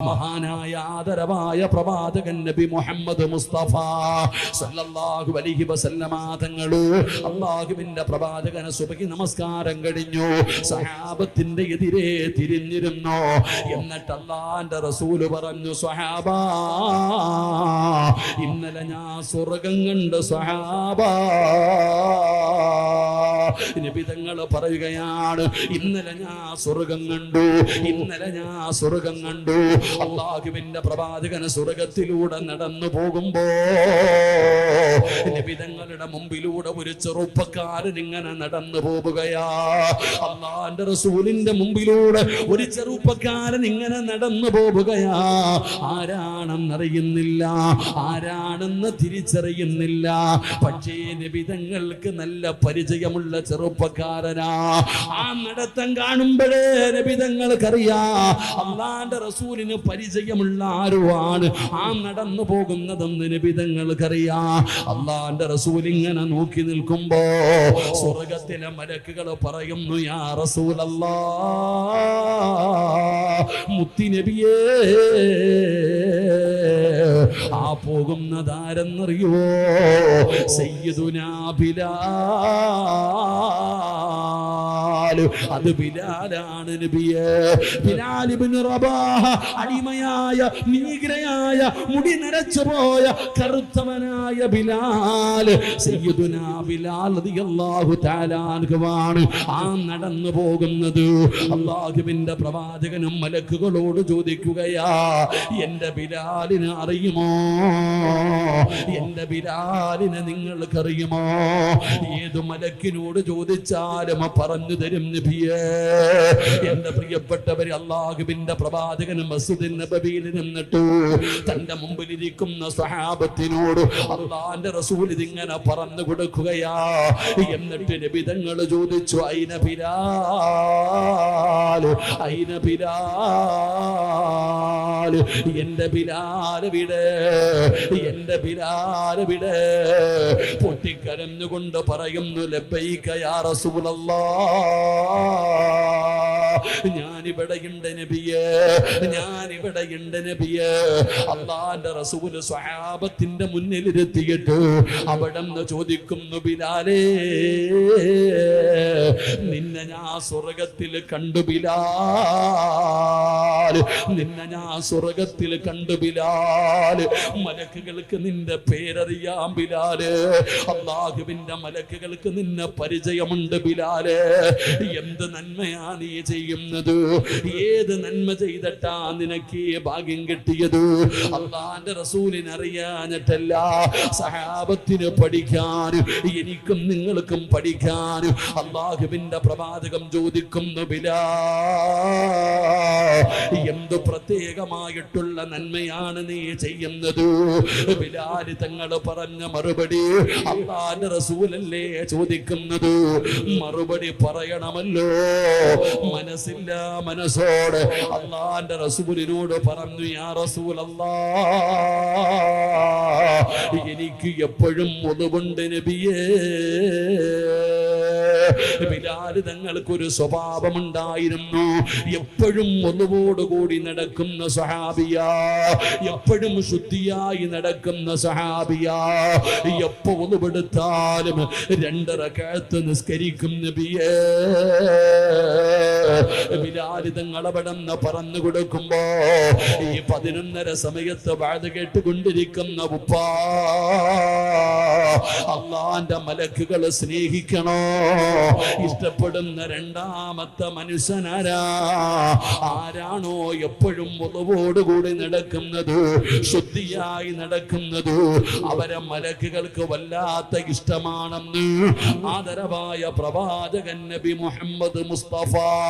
മഹാനായ ആദരവായ പ്രവാചകൻ നബി മുഹമ്മദ് മുസ്തഫ സല്ലല്ലാഹു അലൈഹി വസല്ലമ തങ്ങൾ അള്ളാഹുവിന്റെ പ്രവാചകനെ സുബഹി നമസ്കാരം കഴിഞ്ഞു. സഹാബത്തിന്റെ എതിരെ തിരിഞ്ഞിരുന്നു. എന്നിട്ട് അള്ളാന്റെ റസൂൽ പറഞ്ഞു സഹാബ ഇന്നലെ ഞാൻ സ്വർഗം കണ്ട് സഹാബ. നിബിതങ്ങൾ പറയുകയാണ്. ഇന്നലെ ഞാൻ സ്വർഗം കണ്ടു. ഇന്നലെ ഞാൻ സ്വർഗം കണ്ടു. അള്ളാഹുവിന്റെ പ്രവാചകന് സ്വർഗത്തിലൂടെ നടന്നു പോകുമ്പോ നിബിതങ്ങളുടെ മുമ്പിലൂടെ ഒരു ചെറുപ്പക്കാരൻ ഇങ്ങനെ നടന്നു പോവുകയാ അള്ളാന്റെ റസൂലിന്റെ മുമ്പിലൂടെ ഒരു ചെറുപ്പക്കാരൻ ഇങ്ങനെ നടന്നു പോവുകയാ ആരാണെന്നറിയുന്നില്ല. ആരാണെന്ന് തിരിച്ചറിയുന്നില്ല. പക്ഷേ നബിതങ്ങൾക്ക് നല്ല പരിചയമുള്ള ചെറുപ്പക്കാരനാ. ആ നടത്തം കാണുമ്പോഴേ നബിതങ്ങൾക്കറിയാ അള്ളാന്റെ റസൂലിന് പരിചയമുള്ള ആരുവാണ്? ആ നടന്നു പോകുന്നതെന്ന് നബിതങ്ങൾക്കറിയാ അള്ളാന്റെ റസൂൽ ഇങ്ങനെ നോക്കി നിൽക്കുമ്പോ സ്വർഗത്തിലെ മലക്കുകൾ പറയുന്നു യാ റസൂലല്ലാ മുത്തി നബിയേ ആ പോകുന്നതാരെന്നറിയോ സയ്യിദുനാ ബിലാൽ അത് ബിലാലാണ് നബിയെ. ബിലാൽ ഇബ്നു റബാഹ അടിമയായ നീഗ്രയായ മുടി നരച്ചു പോയ കറുത്തവനായ ബിലാൽ സയ്യിദുനാ ബിലാൽ റളിയല്ലാഹു തആല അൻഹുവാണ്. ആ നടന്നു പോകുന്നത് അള്ളാഹുവിന്റെ പ്രവാചകനും മലക്കുകളോട് ചോദിക്കുകയാ എന്റെ ബിലാലിനെ അറിയുമോ? എന്റെ ബിലാലിനെ നിങ്ങൾക്കറിയുമോ? ഏത് മലക്കിനോട് ചോദിച്ചാലും പറഞ്ഞു തരും നബിയേ. എന്റെ പ്രിയപ്പെട്ടവർ അള്ളാഹുബിന്റെ പ്രവാചകൻ മസ്ജിദിൻ നബവിയിൽ നിന്നിട്ട് തന്റെ മുമ്പിലിരിക്കുന്ന സഹാബത്തിനോട് അള്ളാന്റെ റസൂൽ ഇതിങ്ങനെ പറഞ്ഞു കൊടുക്കുകയാ. എന്നിട്ട് നബിതങ്ങൾ ചോദിച്ചു ഐന ബിലാൽ ഐന ബിലാൽ എന്റെ ബിലാൽ വിട. എന്റെ ബിലാൽ വിടെ. പൊട്ടിക്കരഞ്ഞുകൊണ്ട് പറയുന്നു റസൂലല്ലാഹ് ഞാനിവിടെയുണ്ട് നബിയേ. ഞാനിവിടെയുണ്ട് നബിയേ. അള്ളാന്റെ റസൂൽ സ്വഹാബത്തിന്റെ മുന്നിലിരുത്തിയിട്ട് അവിടെ നിന്ന് ചോദിക്കുന്നു ബിലാലേ ഞാൻ സ്വർഗത്തിൽ കണ്ടു ബിലാൽ. നിന്നെ ഞാൻ സ്വർഗത്തിൽ കണ്ടു ബിലാൽ. മലക്കുകൾക്ക് നിന്റെ പേരറിയാം ബിലാൽ അള്ളാഹുവിന്റെ മലക്കുകൾക്ക് നിന്നെ പരിചയമുണ്ട് ബിലാൽ എന്ത് നന്മയാ നീ ചെയ്യുന്നത്? ഏത് നന്മ ചെയ്തിട്ടാ നിനക്ക് ഭാഗ്യം കിട്ടിയത്? അള്ളാന്റെ റസൂലിന് അറിയാഞ്ഞിട്ടല്ല സഹാബത്തിന് പഠിക്കാനും എനിക്കും നിങ്ങൾക്കും പഠിക്കാനും അള്ളാഹുവിന്റെ പ്രവാചകം ചോദിക്കുന്നു എന്തു പ്രത്യേകമായിട്ടുള്ള നന്മയാണ് നീ ചെയ്യുന്നത്? ബിലാൽ തങ്ങൾ പറഞ്ഞ മറുപടി അള്ളാന്റെ റസൂലല്ലേ ചോദിക്കുന്നത്? മറുപടി പറയണമല്ലോ. മനസ്സില്ല മനസ്സോട്. അള്ളാന്റെ റസൂലിനോട് പറഞ്ഞു യാ അല്ലാ എനിക്ക് എപ്പോഴും ഒതുകൊണ്ട് നബിയേ. ബിലാൽ തങ്ങൾക്കൊരു സ്വഭാവമുണ്ടായിരുന്നു. എപ്പോഴും ഒന്നുകൂടുകൂടി നടക്കുന്ന സഹാബിയ എപ്പോഴും ശുദ്ധിയായി നടക്കുന്ന സഹാബിയ എപ്പോ ഒന്നുപെടുത്താലും രണ്ടര കാലത്ത് നിസ്കരിക്കും നബിയേ. അവിടെന്ന് പറഞ്ഞു കൊടുക്കുമ്പോ ഈ പതിനൊന്നര സമയത്ത് വാഴ കേട്ടുകൊണ്ടിരിക്കുന്ന ഉപ്പ അള്ളാന്റെ മലക്കുകൾ സ്നേഹിക്കണോ? ഇഷ്ടപ്പെടുന്ന രണ്ടാമത്തെ മനുഷ്യനാരാ? ആരാണോ എപ്പോഴും മുതവോടുകൂടി നടക്കുന്നത് ശുദ്ധിയായി നടക്കുന്നത്? അവരെ മലക്കുകൾക്ക് വല്ലാത്ത ഇഷ്ടമാണെന്ന് ആദരവായ പ്രവാചകൻ നബി മുഹമ്മദ് മുസ്തഫ